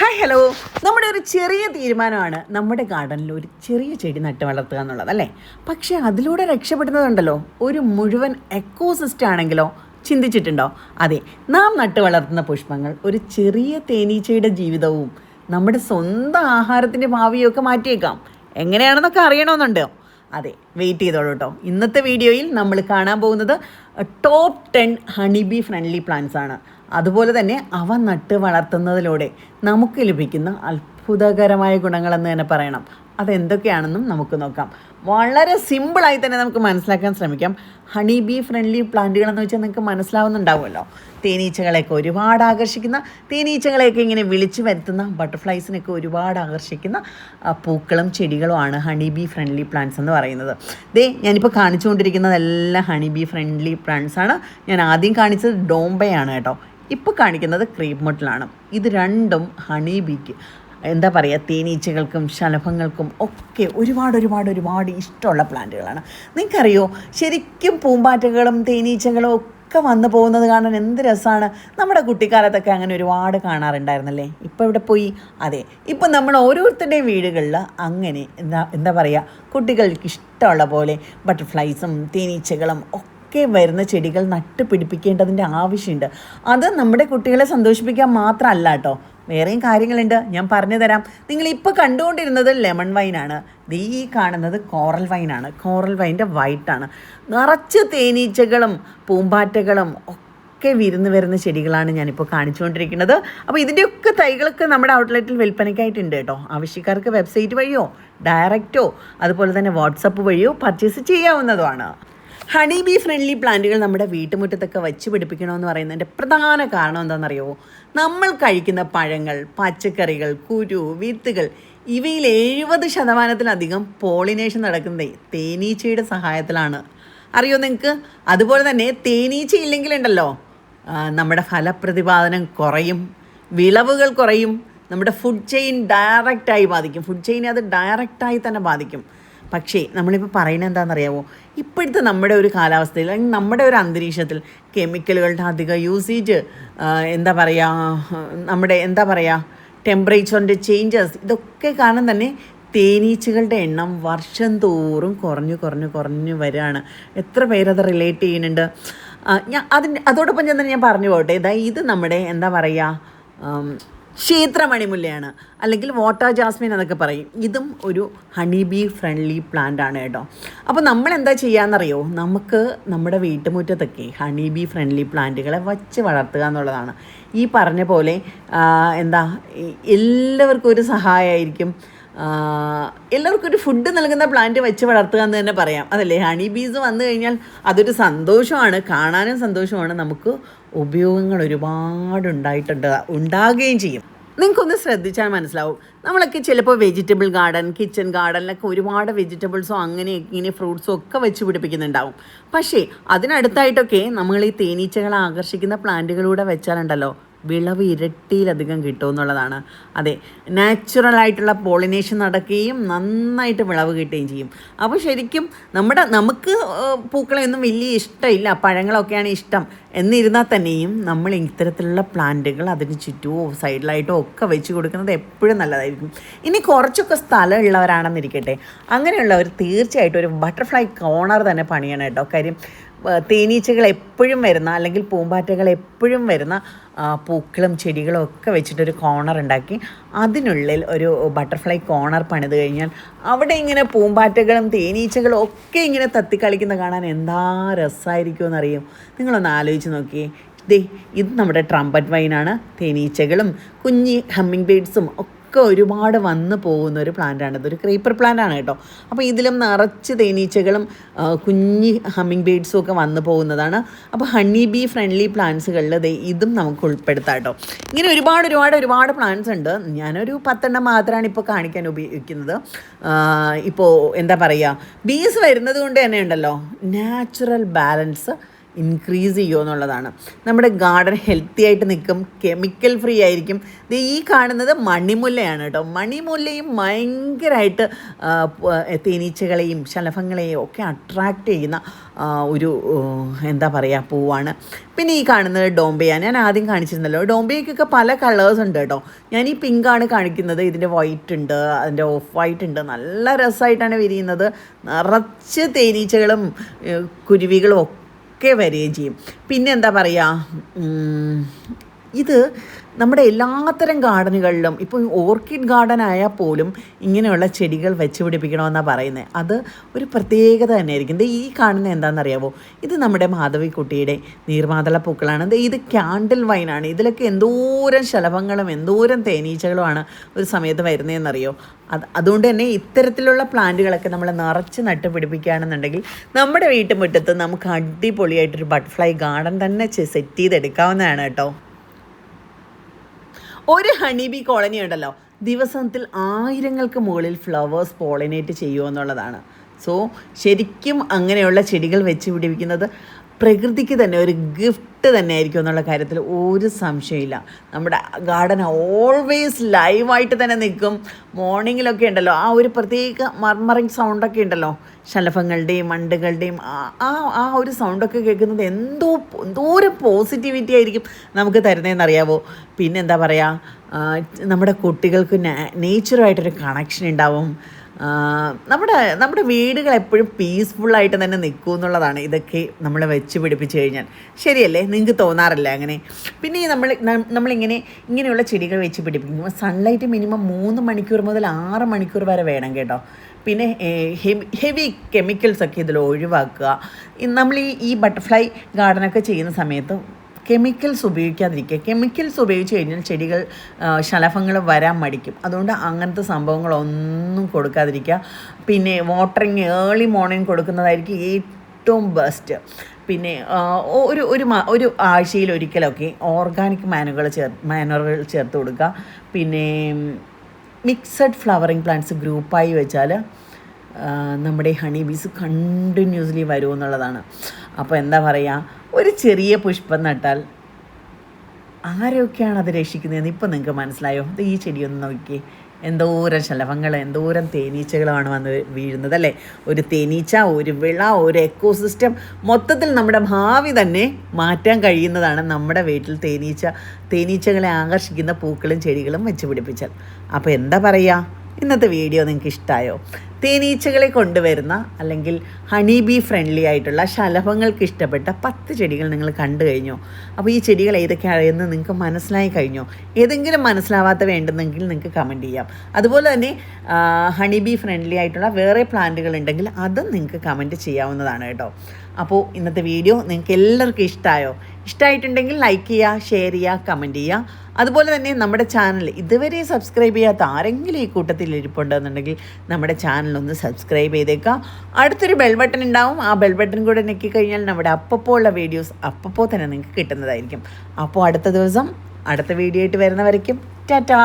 Hi hello നമ്മുടെ ഒരു ചെറിയ തീരുമാനമാണ് നമ്മുടെ ഗാർഡനിൽ ഒരു ചെറിയ ചെടി നട്ട് വളർത്തുക എന്നുള്ളത് അല്ലേ? പക്ഷേ അതിലൂടെ രക്ഷപ്പെടുന്നതുണ്ടല്ലോ. ഒരു മുഴുവൻ എക്കോസിസ്റ്റം ആണെങ്കിലോ? ചിന്തിച്ചിട്ടുണ്ടോ? അതെ നാം നട്ട് വളർത്തുന്ന പുഷ്പങ്ങൾ ഒരു ചെറിയ തേനീച്ചയുടെ ജീവിതവും നമ്മുടെ സ്വന്തം ആഹാരത്തിന്റെ ഭാവിയൊക്കെ മാറ്റിയേക്കാം. എങ്ങനെയാണെന്നൊക്കെ അറിയണമെന്നുണ്ടോ. അതെ വെയിറ്റ് ചെയ്തോളൂ കേട്ടോ ഇന്നത്തെ വീഡിയോയിൽ നമ്മൾ കാണാൻ പോകുന്നത് top ten honey bee friendly plants ആണ്. അതുപോലെ തന്നെ അവ നട്ട് വളർത്തുന്നതിലൂടെ നമുക്ക് ലഭിക്കുന്ന അത്ഭുതകരമായ ഗുണങ്ങളെന്ന് തന്നെ പറയണം. അതെന്തൊക്കെയാണെന്നും നമുക്ക് നോക്കാം. വളരെ സിമ്പിളായി തന്നെ നമുക്ക് മനസ്സിലാക്കാൻ ശ്രമിക്കാം. ഹണി ബീ ഫ്രണ്ട്ലി പ്ലാന്റുകളെന്ന് വെച്ചാൽ നിങ്ങൾക്ക് മനസ്സിലാവുന്നുണ്ടാവുമല്ലോ. തേനീച്ചകളെയൊക്കെ ഒരുപാട് ആകർഷിക്കുന്ന തേനീച്ചകളെയൊക്കെ ഇങ്ങനെ വിളിച്ചു വരുത്തുന്ന ബട്ടർഫ്ലൈസിനൊക്കെ ഒരുപാട് ആകർഷിക്കുന്ന പൂക്കളും ചെടികളുമാണ് ഹണി ബീ ഫ്രണ്ട്ലി പ്ലാന്റ്സ് എന്ന് പറയുന്നത്. ദേ ഞാനിപ്പോൾ കാണിച്ചുകൊണ്ടിരിക്കുന്നതെല്ലാം ഹണി ബീ ഫ്രണ്ട്ലി പ്ലാന്റ്സ് ആണ്. ഞാൻ ആദ്യം കാണിച്ചത് ഡോംബയാണ് കേട്ടോ. ഇപ്പോൾ കാണിക്കുന്നത് ക്രീപ്പ് മുട്ടലാണ് ഇത് രണ്ടും ഹണി ബീക്ക് എന്താ പറയുക തേനീച്ചകൾക്കും ശലഭങ്ങൾക്കും ഒക്കെ ഒരുപാട് ഒരുപാട് ഒരുപാട് ഇഷ്ടമുള്ള പ്ലാന്റുകളാണ്. നിങ്ങൾക്കറിയോ ശരിക്കും പൂമ്പാറ്റകളും തേനീച്ചകളും ഒക്കെ വന്നു പോകുന്നത് കാണാൻ എന്ത് രസമാണ്. നമ്മുടെ കുട്ടിക്കാലത്തൊക്കെ അങ്ങനെ ഒരുപാട് കാണാറുണ്ടായിരുന്നല്ലേ? ഇപ്പോൾ ഇവിടെ പോയി? അതെ ഇപ്പം നമ്മൾ ഓരോരുത്തരുടെയും വീടുകളിൽ അങ്ങനെ എന്താ എന്താ പറയുക കുട്ടികൾക്ക് ഇഷ്ടമുള്ള പോലെ ബട്ടർഫ്ലൈസും തേനീച്ചകളും ഒക്കെ വരുന്ന ചെടികൾ നട്ട് പിടിപ്പിക്കേണ്ടതിന്റെ ആവശ്യമുണ്ട്. അത് നമ്മുടെ കുട്ടികളെ സന്തോഷിപ്പിക്കാൻ മാത്രമല്ല കേട്ടോ. വേറെയും കാര്യങ്ങളുണ്ട്. ഞാൻ പറഞ്ഞു തരാം. നിങ്ങൾ ഇപ്പോൾ കണ്ടുകൊണ്ടിരുന്നത് ലെമൺ വൈനാണ് ഈ കാണുന്നത് കോറൽ വൈനാണ് കോറൽ വൈന്റെ വൈറ്റാണ് നിറച്ച് തേനീച്ചകളും പൂമ്പാറ്റകളും ഒക്കെ വിരുന്ന് വരുന്ന ചെടികളാണ് ഞാനിപ്പോൾ കാണിച്ചുകൊണ്ടിരിക്കുന്നത്. അപ്പോൾ ഇതിന്റെയൊക്കെ തൈകളൊക്കെ നമ്മുടെ ഔട്ട്ലെറ്റിൽ വിൽപ്പനയ്ക്കായിട്ടുണ്ട് കേട്ടോ. ആവശ്യക്കാർക്ക് വെബ്സൈറ്റ് വഴിയോ ഡയറക്റ്റോ അതുപോലെ തന്നെ വാട്സപ്പ് വഴിയോ പർച്ചേസ് ചെയ്യാവുന്നതുമാണ്. ഹണി ബി ഫ്രണ്ട്ലി പ്ലാന്റുകൾ നമ്മുടെ വീട്ടുമുറ്റത്തൊക്കെ വെച്ച് പിടിപ്പിക്കണമെന്ന് പറയുന്നതിന്റെ പ്രധാന കാരണം എന്താണെന്നറിയോ? നമ്മൾ കഴിക്കുന്ന പഴങ്ങൾ പച്ചക്കറികൾ കുരു വിത്തുകൾ ഇവയിൽ എഴുപത് ശതമാനത്തിലധികം പോളിനേഷൻ നടക്കുന്നത് തേനീച്ചയുടെ സഹായത്തിലാണ്. അറിയോ നിങ്ങൾക്ക്? അതുപോലെ തന്നെ തേനീച്ച ഇല്ലെങ്കിലുണ്ടല്ലോ നമ്മുടെ ഫലപ്രതിപാദനം കുറയും വിളവുകൾ കുറയും നമ്മുടെ ഫുഡ് ചെയിൻ ഡയറക്റ്റായി ബാധിക്കും. ഫുഡ് ചെയിനെ അത് ഡയറക്റ്റായി തന്നെ ബാധിക്കും. പക്ഷേ നമ്മളിപ്പോൾ പറയുന്നത് എന്താണെന്നറിയാമോ ഇപ്പോഴത്തെ നമ്മുടെ ഒരു കാലാവസ്ഥയിൽ അല്ലെങ്കിൽ നമ്മുടെ ഒരു അന്തരീക്ഷത്തിൽ കെമിക്കലുകളുടെ അധിക യൂസേജ് എന്താ പറയുക നമ്മുടെ എന്താ പറയുക ടെമ്പറേച്ചറിന്റെ ചേഞ്ചസ് ഇതൊക്കെ കാരണം തന്നെ തേനീച്ചകളുടെ എണ്ണം വർഷം തോറും കുറഞ്ഞു കുറഞ്ഞു കുറഞ്ഞു വരികയാണ്. എത്ര പേരത് റിലേറ്റ് ചെയ്യുന്നുണ്ട്? ഞാൻ അതിന്റെ അതോടൊപ്പം തന്നെ ഞാൻ പറഞ്ഞു പോകട്ടെ ഇതാ ഇത് നമ്മുടെ എന്താ പറയുക ക്ഷേത്രമണിമുല്ലയാണ്. അല്ലെങ്കിൽ വാട്ടർ ജാസ്മിൻ എന്നൊക്കെ പറയും. ഇതും ഒരു ഹണി ബീ ഫ്രണ്ട്ലി പ്ലാന്റ് ആണ് കേട്ടോ. അപ്പോൾ നമ്മൾ എന്താ ചെയ്യാന്നറിയോ? നമുക്ക് നമ്മുടെ വീട്ടുമുറ്റത്തൊക്കെ ഹണി ബീ ഫ്രണ്ട്ലി പ്ലാന്റുകളെ വച്ച് വളർത്തുക എന്നുള്ളതാണ്. ഈ പറഞ്ഞ പോലെ എന്താ എല്ലാവർക്കും ഒരു സഹായമായിരിക്കും. എല്ലാവർക്കും ഒരു ഫുഡ് നൽകുന്ന പ്ലാന്റ് വെച്ച് വളർത്തുക എന്ന് തന്നെ പറയാം. അതല്ലേ? ഹണി ബീസ് വന്നു കഴിഞ്ഞാൽ അതൊരു സന്തോഷമാണ്. കാണാനും സന്തോഷമാണ്. നമുക്ക് ഉപയോഗങ്ങൾ ഒരുപാട് ഉണ്ടായിട്ടുണ്ട്. ഉണ്ടാകുകയും ചെയ്യും. നിങ്ങൾക്കൊന്ന് ശ്രദ്ധിച്ചാൽ മനസ്സിലാവും. നമ്മളൊക്കെ ചിലപ്പോൾ വെജിറ്റബിൾ ഗാർഡൻ കിച്ചൺ ഗാർഡനിലൊക്കെ ഒരുപാട് വെജിറ്റബിൾസോ അങ്ങനെ ഇങ്ങനെ ഫ്രൂട്ട്സോ ഒക്കെ വെച്ച് പിടിപ്പിക്കുന്നുണ്ടാവും. പക്ഷേ അതിനടുത്തായിട്ടൊക്കെ നമ്മൾ ഈ തേനീച്ചകളെ ആകർഷിക്കുന്ന പ്ലാന്റുകളൂടെ വെച്ചാലുണ്ടല്ലോ. വിളവ് ഇരട്ടിയിലധികം കിട്ടും എന്നുള്ളതാണ് അതെ നാച്ചുറൽ ആയിട്ടുള്ള പോളിനേഷൻ നടക്കുകയും നന്നായിട്ട് വിളവ് കിട്ടുകയും ചെയ്യും. അപ്പോൾ ശരിക്കും നമ്മുടെ നമുക്ക് പൂക്കളെയൊന്നും വലിയ ഇഷ്ടമില്ല പഴങ്ങളൊക്കെയാണ് ഇഷ്ടം. എന്നിരുന്നാൽ തന്നെയും നമ്മൾ ഇത്തരത്തിലുള്ള പ്ലാന്റുകൾ അതിന് ചുറ്റുമോ സൈഡിലായിട്ടോ ഒക്കെ വെച്ച് കൊടുക്കുന്നത് എപ്പോഴും നല്ലതായിരിക്കും. ഇനി കുറച്ചൊക്കെ സ്ഥലമുള്ളവരാണെന്നിരിക്കട്ടെ. അങ്ങനെയുള്ളവർ തീർച്ചയായിട്ടും ഒരു ബട്ടർഫ്ലൈ കോണർ തന്നെ പണിയണം കേട്ടോ. കാര്യം തേനീച്ചകൾ എപ്പോഴും വരുന്ന അല്ലെങ്കിൽ പൂമ്പാറ്റകൾ എപ്പോഴും വരുന്ന പൂക്കളും ചെടികളും ഒക്കെ വെച്ചിട്ടൊരു കോണർ ഉണ്ടാക്കി. അതിനുള്ളിൽ ഒരു ബട്ടർഫ്ലൈ കോണർ പണിത് കഴിഞ്ഞാൽ അവിടെ ഇങ്ങനെ പൂമ്പാറ്റകളും തേനീച്ചകളും ഒക്കെ ഇങ്ങനെ തത്തിക്കളിക്കുന്ന കാണാൻ എന്താ രസമായിരിക്കുമെന്നറിയും നിങ്ങളൊന്ന് ആലോചിച്ച് നോക്കിയേ. ദേ ഇത് നമ്മുടെ ട്രംപറ്റ് വൈനാണ് തേനീച്ചകളും കുഞ്ഞി ഹമ്മിങ് ബേഡ്സും ഒക്കെ ഒരുപാട് വന്നു പോകുന്ന ഒരു പ്ലാന്റാണ് ഇതൊരു ക്രീപ്പർ പ്ലാന്റ് ആണ് കേട്ടോ. അപ്പോൾ ഇതിലും നിറച്ച് തേനീച്ചകളും കുഞ്ഞി ഹമ്മിങ് ബേഡ്സും ഒക്കെ വന്നു പോകുന്നതാണ്. അപ്പോൾ ഹണി ബി ഫ്രണ്ട്ലി പ്ലാന്റ്സുകളിൽ ഇതും നമുക്ക് ഉൾപ്പെടുത്താം കേട്ടോ. ഇങ്ങനെ ഒരുപാട് ഒരുപാട് ഒരുപാട് പ്ലാന്റ്സ് ഉണ്ട്. ഞാനൊരു പത്തെണ്ണം മാത്രമാണ് ഇപ്പോൾ കാണിക്കാൻ ഉപയോഗിക്കുന്നത്. ഇപ്പോൾ എന്താ പറയുക ബീസ് വരുന്നത് കൊണ്ട് തന്നെ ഉണ്ടല്ലോ. നാച്ചുറൽ ബാലൻസ് ഇൻക്രീസ് ചെയ്യുമോ എന്നുള്ളതാണ് നമ്മുടെ ഗാർഡൻ ഹെൽത്തി ആയിട്ട് നിൽക്കും കെമിക്കൽ ഫ്രീ ആയിരിക്കും. ഇത് ഈ കാണുന്നത് മണിമുല്ലയാണ് കേട്ടോ. മണിമുല്ലയും ഭയങ്കരമായിട്ട് തേനീച്ചകളെയും ശലഭങ്ങളെയും ഒക്കെ അട്രാക്റ്റ് ചെയ്യുന്ന ഒരു എന്താ പറയുക പൂവാണ്. പിന്നെ ഈ കാണുന്നത് ഡോംബെയാണ്. ഞാൻ ആദ്യം കാണിച്ചിരുന്നല്ലോ. ഡോംബെയ്ക്കൊക്കെ പല കളേഴ്സ് ഉണ്ട് കേട്ടോ. ഞാൻ ഈ പിങ്കാണ് കാണിക്കുന്നത്. ഇതിന്റെ വൈറ്റ് ഉണ്ട് അതിന്റെ ഓഫ് വൈറ്റ് ഉണ്ട്. നല്ല രസമായിട്ടാണ് വിരിയുന്നത്. നിറച്ച് തേനീച്ചകളും കുരുവികളും ഒക്കെ വരികയും ചെയ്യും. പിന്നെ എന്താ പറയുക ഇത് നമ്മുടെ എല്ലാത്തരം ഗാർഡനുകളിലും ഇപ്പോൾ ഓർക്കിഡ് ഗാർഡൻ ആയാൽ പോലും ഇങ്ങനെയുള്ള ചെടികൾ വെച്ച് പിടിപ്പിക്കണമെന്നാണ് പറയുന്നത് അത് ഒരു പ്രത്യേകത തന്നെയായിരിക്കും. ഇത് ഈ കാണുന്ന എന്താണെന്നറിയാവോ? ഇത് നമ്മുടെ മാധവിക്കുട്ടിയുടെ നീർമാതള പൂക്കളാണ്. ദേ ഇത് ക്യാൻഡിൽ വൈനാണ്. ഇതിലൊക്കെ എന്തോരം ശലഭങ്ങളും എന്തോരം തേനീച്ചകളുമാണ് ഒരു സമയത്ത് വരുന്നതെന്നറിയോ? അത് അതുകൊണ്ട് തന്നെ ഇത്തരത്തിലുള്ള പ്ലാന്റുകളൊക്കെ നമ്മൾ നിറച്ച് നട്ട് പിടിപ്പിക്കുകയാണെന്നുണ്ടെങ്കിൽ നമ്മുടെ വീട്ടുമുറ്റത്ത് നമുക്ക് അടിപൊളിയായിട്ടൊരു ബട്ടർഫ്ലൈ ഗാർഡൻ തന്നെ സെറ്റ് ചെയ്തെടുക്കാവുന്നതാണ് കേട്ടോ. ഒരു ഹണിബി കോളനി ഉണ്ടല്ലോ. ദിവസത്തിൽ ആയിരങ്ങൾക്ക് മുകളിൽ ഫ്ലവേഴ്സ് പോളിനേറ്റ് ചെയ്യുമോ എന്നുള്ളതാണ് സോ ശരിക്കും അങ്ങനെയുള്ള ചെടികൾ വെച്ച് പിടിപ്പിക്കുന്നത് പ്രകൃതിക്ക് തന്നെ ഒരു ഗിഫ്റ്റ് തന്നെ ആയിരിക്കും എന്നുള്ള കാര്യത്തിൽ ഒരു സംശയമില്ല നമ്മുടെ ഗാർഡൻ ഓൾവേസ് ലൈവായിട്ട് തന്നെ നിൽക്കും. മോർണിംഗിലൊക്കെ ഉണ്ടല്ലോ. ആ ഒരു പ്രത്യേക മർമറിങ് സൗണ്ടൊക്കെ ഉണ്ടല്ലോ. ശലഭങ്ങളുടെയും മണ്ടുകളുടെയും ആ- ആ ഒരു സൗണ്ടൊക്കെ കേൾക്കുന്നത് എന്തോ എന്തോ ഒരു പോസിറ്റിവിറ്റി ആയിരിക്കും നമുക്ക് തരുന്നതെന്ന് അറിയാവോ? പിന്നെ എന്താ പറയുക നമ്മുടെ കുട്ടികൾക്ക് നേച്ചറുമായിട്ടൊരു കണക്ഷൻ ഉണ്ടാവും. നമ്മുടെ നമ്മുടെ വീടുകൾ എപ്പോഴും പീസ്ഫുള്ളായിട്ട് തന്നെ നിൽക്കും എന്നുള്ളതാണ് ഇതൊക്കെ നമ്മൾ വെച്ച് പിടിപ്പിച്ച് കഴിഞ്ഞാൽ. ശരിയല്ലേ? നിങ്ങൾക്ക് തോന്നാറില്ല അങ്ങനെ? പിന്നെ നമ്മൾ നമ്മളിങ്ങനെ ഇങ്ങനെയുള്ള ചെടികൾ വെച്ച് പിടിപ്പിക്കുമ്പോൾ സൺലൈറ്റ് മിനിമം മൂന്ന് മണിക്കൂർ മുതൽ ആറ് മണിക്കൂർ വരെ വേണം കേട്ടോ. പിന്നെ ഹെവി കെമിക്കൽസൊക്കെ ഇതിൽ ഒഴിവാക്കുക. നമ്മൾ ഈ ഈ ബട്ടർഫ്ലൈ ഗാർഡനൊക്കെ ചെയ്യുന്ന സമയത്ത് കെമിക്കൽസ് ഉപയോഗിക്കാതിരിക്കുക. കെമിക്കൽസ് ഉപയോഗിച്ച് കഴിഞ്ഞാൽ ചെടികൾ ശലഭങ്ങൾ വരാൻ മടിക്കും. അതുകൊണ്ട് അങ്ങനത്തെ സംഭവങ്ങളൊന്നും കൊടുക്കാതിരിക്കുക. പിന്നെ വാട്ടറിങ് ഏർലി മോർണിംഗ് കൊടുക്കുന്നതായിരിക്കും ഏറ്റവും ബെസ്റ്റ്. പിന്നെ ഒരു ഒരു ഒരു ആഴ്ചയിൽ ഒരിക്കലൊക്കെ ഓർഗാനിക് മാനുകൾ ചേർ മാനുകൾ ചേർത്ത് കൊടുക്കുക. പിന്നെ മിക്സഡ് ഫ്ലവറിങ് പ്ലാന്റ്സ് ഗ്രൂപ്പായി വെച്ചാൽ നമ്മുടെ ഹണി ബീസ് കണ്ടിന്യൂസ്ലി വരുമെന്നുള്ളതാണ് അപ്പോൾ എന്താ പറയുക ഒരു ചെറിയ പുഷ്പം നട്ടാൽ ആരൊക്കെയാണ് അത് രക്ഷിക്കുന്നതെന്ന് ഇപ്പം നിങ്ങൾക്ക് മനസ്സിലായോ? അത് ഈ ചെടിയൊന്ന് നോക്കി എന്തോരം ശലഭങ്ങൾ എന്തോരം തേനീച്ചകളാണ് വന്ന് വീഴുന്നത് അല്ലേ? ഒരു തേനീച്ച ഒരു വിള ഒരു എക്കോസിസ്റ്റം. മൊത്തത്തിൽ നമ്മുടെ ഭാവി തന്നെ മാറ്റാൻ കഴിയുന്നതാണ് നമ്മുടെ വീട്ടിൽ തേനീച്ച തേനീച്ചകളെ ആകർഷിക്കുന്ന പൂക്കളും ചെടികളും വെച്ച് പിടിപ്പിച്ചാൽ. അപ്പോൾ എന്താ പറയുക? ഇന്നത്തെ വീഡിയോ നിങ്ങൾക്ക് ഇഷ്ടമായോ തേനീച്ചകളെ കൊണ്ടുവരുന്ന അല്ലെങ്കിൽ ഹണി ബീ ഫ്രണ്ട്ലി ആയിട്ടുള്ള ശലഭങ്ങൾക്ക് ഇഷ്ടപ്പെട്ട പത്ത് ചെടികൾ നിങ്ങൾ കണ്ടു കഴിഞ്ഞോ. അപ്പോൾ ഈ ചെടികൾ ഏതൊക്കെയാണെന്ന് നിങ്ങൾക്ക് മനസ്സിലായി കഴിഞ്ഞോ. ഏതെങ്കിലും മനസ്സിലാവാത്ത വേണ്ടെന്നെങ്കിൽ നിങ്ങൾക്ക് കമന്റ് ചെയ്യാം. അതുപോലെ തന്നെ ഹണി ബീ ഫ്രണ്ട്ലി ആയിട്ടുള്ള വേറെ പ്ലാന്റുകൾ ഉണ്ടെങ്കിൽ അതും നിങ്ങൾക്ക് കമന്റ് ചെയ്യാവുന്നതാണ് കേട്ടോ. അപ്പോൾ ഇന്നത്തെ വീഡിയോ നിങ്ങൾക്ക് എല്ലാവർക്കും ഇഷ്ടമായോ ഇഷ്ടമായിട്ടുണ്ടെങ്കിൽ ലൈക്ക് ചെയ്യുക ഷെയർ ചെയ്യുക കമന്റ് ചെയ്യുക അതുപോലെ തന്നെ നമ്മുടെ ചാനൽ ഇതുവരെ സബ്സ്ക്രൈബ് ചെയ്യാത്ത ആരെങ്കിലും ഈ കൂട്ടത്തിൽ ഇരിപ്പുണ്ടെന്നുണ്ടെങ്കിൽ നമ്മുടെ ചാനൽ ഒന്ന് സബ്സ്ക്രൈബ് ചെയ്തേക്കുക അടുത്തൊരു ബെൽ ബട്ടൺ ഉണ്ടാവും. ആ ബെൽ ബട്ടൺ കൂടെ ഞെക്കി കഴിഞ്ഞാൽ നമ്മുടെ അപ്പപ്പോൾ ഉള്ള വീഡിയോസ് അപ്പപ്പോൾ തന്നെ നിങ്ങൾക്ക് കിട്ടുന്നതായിരിക്കും. അപ്പോൾ അടുത്ത ദിവസം അടുത്ത വീഡിയോ ആയിട്ട് വരുന്നവരേക്കും. ടാറ്റാ